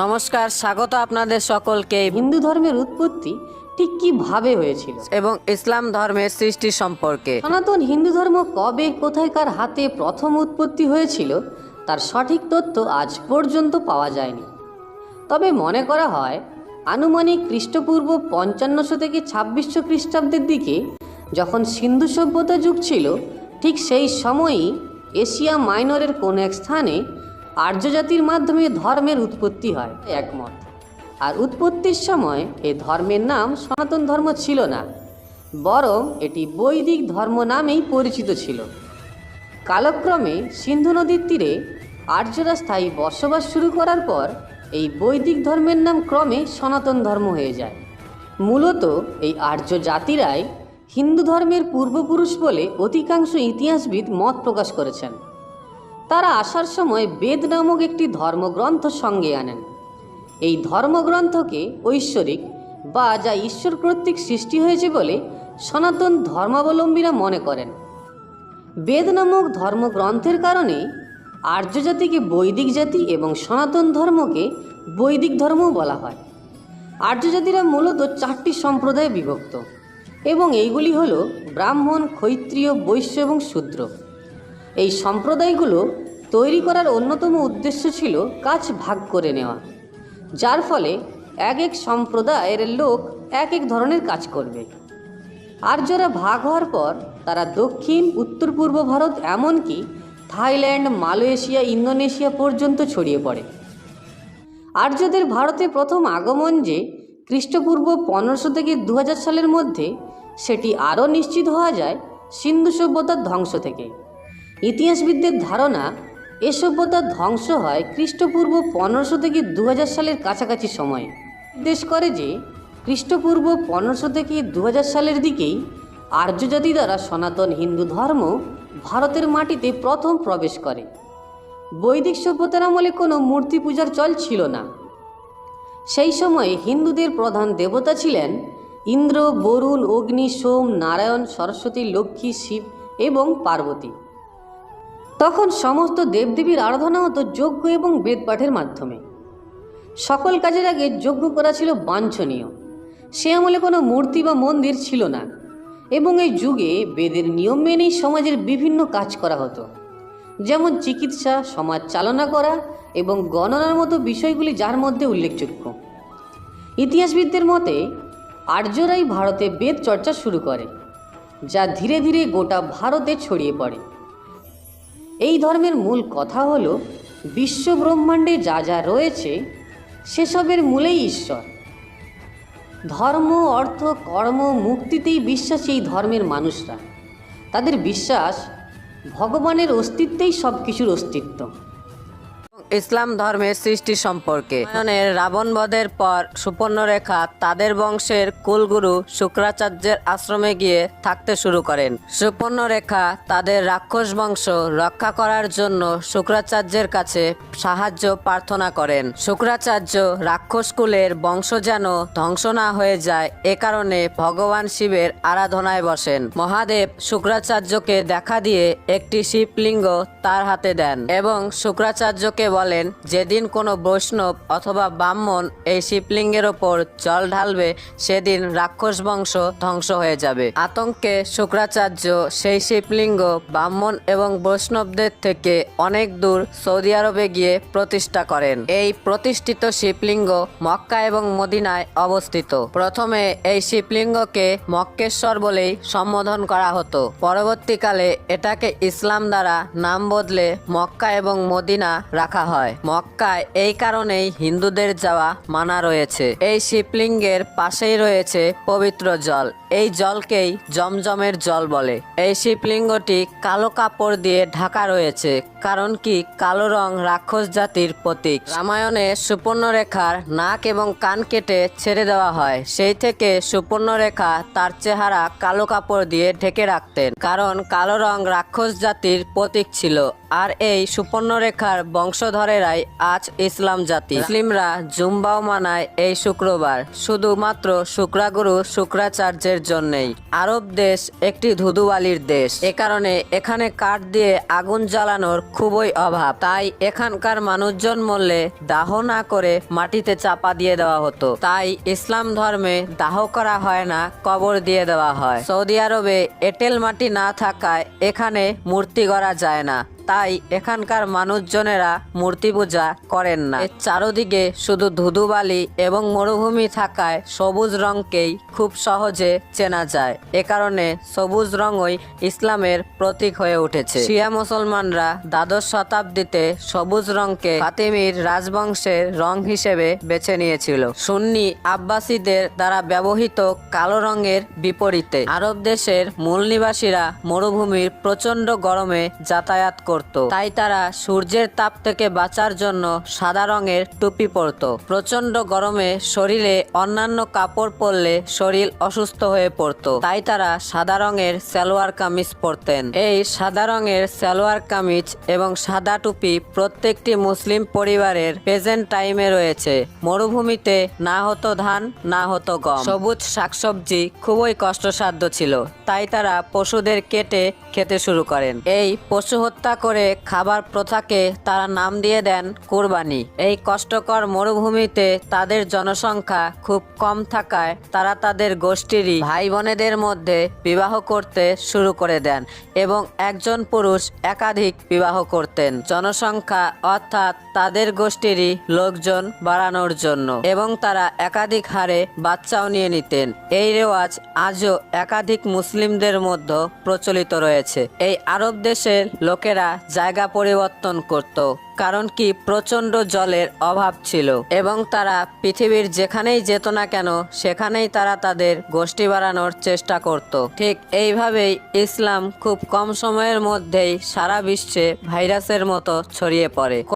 নমস্কার স্বাগত আপনাদের সকলকে। হিন্দু ধর্মের উৎপত্তি ঠিক কীভাবে হয়েছিল? এবং ইসলাম ধর্মের সৃষ্টি সম্পর্কে। সনাতন হিন্দু ধর্ম কবে কোথায়কার হাতে প্রথম উৎপত্তি হয়েছিল তার সঠিক তথ্য আজ পর্যন্ত পাওয়া যায়নি। তবে মনে করা হয় আনুমানিক খ্রিস্টপূর্ব পঞ্চান্নশো থেকে ছাব্বিশশো খ্রিস্টাব্দের দিকে যখন সিন্ধু সভ্যতা যুগ ছিল ঠিক সেই সময়ই এশিয়া মাইনরের কোনো এক স্থানে আর্য জাতির মাধ্যমে ধর্মের উৎপত্তি হয়। একমত। আর উৎপত্তির সময় এই ধর্মের নাম সনাতন ধর্ম ছিল না, বরং এটি বৈদিক ধর্ম নামেই পরিচিত ছিল। কালক্রমে সিন্ধু নদীর তীরে আর্যরা স্থায়ী বসবাস শুরু করার পর এই বৈদিক ধর্মের নাম ক্রমে সনাতন ধর্ম হয়ে যায়। মূলত এই আর্য জাতিরাই হিন্দু ধর্মের পূর্বপুরুষ বলে অধিকাংশ ইতিহাসবিদ মত প্রকাশ করেছেন। তারা আসার সময় বেদ নামক একটি ধর্মগ্রন্থ সঙ্গে আনেন। এই ধর্মগ্রন্থকে ঐশ্বরিক বা যা ঈশ্বর কর্তৃক সৃষ্টি হয়েছে বলে সনাতন ধর্মাবলম্বীরা মনে করেন। বেদ নামক ধর্মগ্রন্থের কারণে আর্য জাতিকে বৈদিক জাতি এবং সনাতন ধর্মকে বৈদিক ধর্মও বলা হয়। আর্য জাতিরা মূলত চারটি সম্প্রদায়ে বিভক্ত এবং এইগুলি হল ব্রাহ্মণ, ক্ষৈত্রীয়, বৈশ্য এবং শূদ্র। এই সম্প্রদায়গুলো তৈরি করার অন্যতম উদ্দেশ্য ছিল কাজ ভাগ করে নেওয়া, যার ফলে এক এক সম্প্রদায়ের লোক এক এক ধরনের কাজ করবে। আর্যরা ভাগ হওয়ার পর তারা দক্ষিণ, উত্তর পূর্ব ভারত এমনকি থাইল্যান্ড, মালয়েশিয়া, ইন্দোনেশিয়া পর্যন্ত ছড়িয়ে পড়ে। আর্যদের ভারতে প্রথম আগমন যে খ্রিস্টপূর্ব পনেরোশো থেকে দু হাজার সালের মধ্যে, সেটি আরও নিশ্চিত হওয়া যায় সিন্ধু সভ্যতার ধ্বংস থেকে। ইতিহাসবিদদের ধারণা, এ সভ্যতার ধ্বংস হয় খ্রিস্টপূর্ব পনেরোশো থেকে দু হাজার সালের কাছাকাছি সময়ে। নির্দেশ করে যে, খ্রিস্টপূর্ব পনেরোশো থেকে দু হাজার সালের দিকেই আর্য জাতি দ্বারা সনাতন হিন্দু ধর্ম ভারতের মাটিতে প্রথম প্রবেশ করে। বৈদিক সভ্যতার আমলে কোনো মূর্তি পূজার চল ছিল না। সেই সময়ে হিন্দুদের প্রধান দেবতা ছিলেন ইন্দ্র, বরুণ, অগ্নি, সোম, নারায়ণ, সরস্বতী, লক্ষ্মী, শিব এবং পার্বতী। তখন সমস্ত দেবদেবীর আরাধনা হতো যজ্ঞ এবং বেদপাঠের মাধ্যমে। সকল কাজের আগে যজ্ঞ করা ছিল বাঞ্ছনীয়। সে আমলে কোনো মূর্তি বা মন্দির ছিল না। এবং এই যুগে বেদের নিয়ম মেনেই সমাজের বিভিন্ন কাজ করা হতো। যেমন চিকিৎসা, সমাজ চালনা করা এবং গণনার মতো বিষয়গুলি যার মধ্যে উল্লেখযোগ্য। ইতিহাসবিদদের মতে, আর্যরাই ভারতে বেদ চর্চা শুরু করে, যা ধীরে ধীরে গোটা ভারতে ছড়িয়ে পড়ে। এই ধর্মের মূল কথা হল বিশ্ব ব্রহ্মাণ্ডে যা যা রয়েছে, সেসবের মূলেই ঈশ্বর। ধর্ম, অর্থ, কর্ম, মুক্তিতেই বিশ্বাস এই ধর্মের মানুষরা। তাদের বিশ্বাস ভগবানের অস্তিত্বেই সব কিছুর অস্তিত্ব। ইসলাম ধর্মের সৃষ্টি সম্পর্কে। রাবণ বধের পর সুপর্ণরেখা তাদের বংশের কুলগুরু শুক্রাচার্যের আশ্রমে গিয়ে থাকতে শুরু করেন। সুপর্ণরেখা তাদের রাক্ষস বংশ রক্ষা করার জন্য শুক্রাচার্যের কাছে সাহায্য প্রার্থনা করেন। শুক্রাচার্য রাক্ষস কুলের বংশ যেন ধ্বংস না হয়ে যায়, এ কারণে ভগবান শিবের আরাধনায় বসেন। মহাদেব শুক্রাচার্যকে দেখা দিয়ে একটি শিবলিঙ্গ তার হাতে দেন এবং শুক্রাচার্যকে বলেন, যেদিন কোনো বৈষ্ণব অথবা ব্রাহ্মণ এই শিবলিঙ্গের ওপর জল ঢালবে, সেদিন রাক্ষস বংশ ধ্বংস হয়ে যাবে। আতঙ্কে শুক্রাচার্য সেই শিবলিঙ্গ ব্রাহ্মণ এবং বৈষ্ণবদের থেকে অনেক দূর সৌদি আরবে গিয়ে প্রতিষ্ঠা করেন। এই প্রতিষ্ঠিত শিবলিঙ্গ মক্কা এবং মদিনায় অবস্থিত। প্রথমে এই শিবলিঙ্গকে মক্কেশ্বর বলেই সম্বোধন করা হতো। পরবর্তীকালে এটাকে ইসলাম দ্বারা নাম বদলে মক্কা এবং মদিনা রাখা হয়। মক্কায় এই কারণেই হিন্দুদের যাওয়া মানা রয়েছে। এই শিবলিঙ্গের পাশেই রয়েছে পবিত্র জল। এই জলকেই জমজমের জল বলে। এই শিবলিঙ্গটি কালো কাপড় দিয়ে ঢাকা রয়েছে। কারণ কি? কালো রং রাক্ষস জাতির প্রতীক। রামায়ণে সুপর্ণরেখার নাক এবং কান কেটে ছেড়ে দেওয়া হয়। সেই থেকে সুপর্ণরেখা তার চেহারা কালো কাপড় দিয়ে ঢেকে রাখতেন। কারণ কালো রং রাক্ষস জাতির প্রতীক ছিল। আর এই সুপর্ণরেখার বংশধরেরাই আজ ইসলাম জাতি। মুসলিমরা জুম্বাও মানায় এই শুক্রবার। শুধুমাত্র শুক্রাগুরু শুক্রাচার্যের জন্যেই। আরব দেশ একটি ধুধুবালির দেশ। এ কারণে এখানে কাঠ দিয়ে আগুন জ্বালানোর খুবই অভাব। তাই এখানকার মানুষজন মরলে দাহ না করে মাটিতে চাপা দিয়ে দেওয়া হতো। তাই ইসলাম ধর্মে দাহ করা হয় না, কবর দিয়ে দেওয়া হয়। সৌদি আরবে এটেল মাটি না থাকায় এখানে মূর্তি গড়া যায় না। তাই এখানকার মানুষজনেরা মূর্তি পূজা করেন না। চারদিকে শুধু ধুধুবালি এবং মরুভূমি থাকায় সবুজ রঙকেই খুব সহজে চেনা যায়। এ কারণে সবুজ রঙই ইসলামের প্রতীক হয়ে উঠেছে। শিয়া মুসলমানরা দ্বাদশ শতাব্দীতে সবুজ রঙকে ফাতিমির রাজবংশের রং হিসেবে বেছে নিয়েছিল। সুন্নি আব্বাসীদের দ্বারা ব্যবহৃত কালো রঙের বিপরীতে আরব দেশের মূল নিবাসীরা মরুভূমির প্রচণ্ড গরমে যাতায়াত করত তাই তারা সূর্যের তাপ থেকে বাঁচার জন্য সাদা রঙের টুপি পরত। প্রচণ্ড গরমে শরীরে অন্যান্য কাপড় পরলে শরীর অসুস্থ হয়ে পড়তো। তাই তারা সাদা রঙের সালোয়ার কামিজ পরতেন। এই সাদা রঙের সালোয়ার কামিজ এবং সাদা টুপি প্রত্যেকটি মুসলিম পরিবারের প্রেজেন্ট টাইমে রয়েছে। মরুভূমিতে না হতো ধান, না হতো গম। সবুজ শাকসবজি খুবই কষ্টসাধ্য ছিল। তাই তারা পশুদের কেটে খেতে শুরু করেন। এই পশু হত্যা করে খাবার প্রথাকে তারা নাম দিয়ে দেন কুরবানি। এই কষ্টকর মরুভূমিতে তাদের জনসংখ্যা খুব কম থাকায় তারা তাদের গোষ্ঠীরই ভাই বোনেদের মধ্যে বিবাহ করতে শুরু করে দেন এবং একজন পুরুষ একাধিক বিবাহ করতেন। জনসংখ্যা অর্থাৎ তাদের গোষ্ঠীরই লোকজন বাড়ানোর জন্য এবং তারা একাধিক হারে বাচ্চাও নিয়ে নিতেন। এই রেওয়াজ আজও একাধিক মুসলিমদের মধ্যে প্রচলিত রয়েছে। এই আরব দেশের লোকেরা জায়গা পরিবর্তন করত, কারণ কি প্রচণ্ড জলের অভাব ছিল। এবং তারা পৃথিবীর যেখানেই যেত না কেন, সেখানেই তারা তাদের গোষ্ঠী বাড়ানোর চেষ্টা করত। ঠিক এইভাবেই ইসলাম খুব কম সময়ের মধ্যেই সারা বিশ্বে ভাইরাসের মতো ছড়িয়ে পড়ে।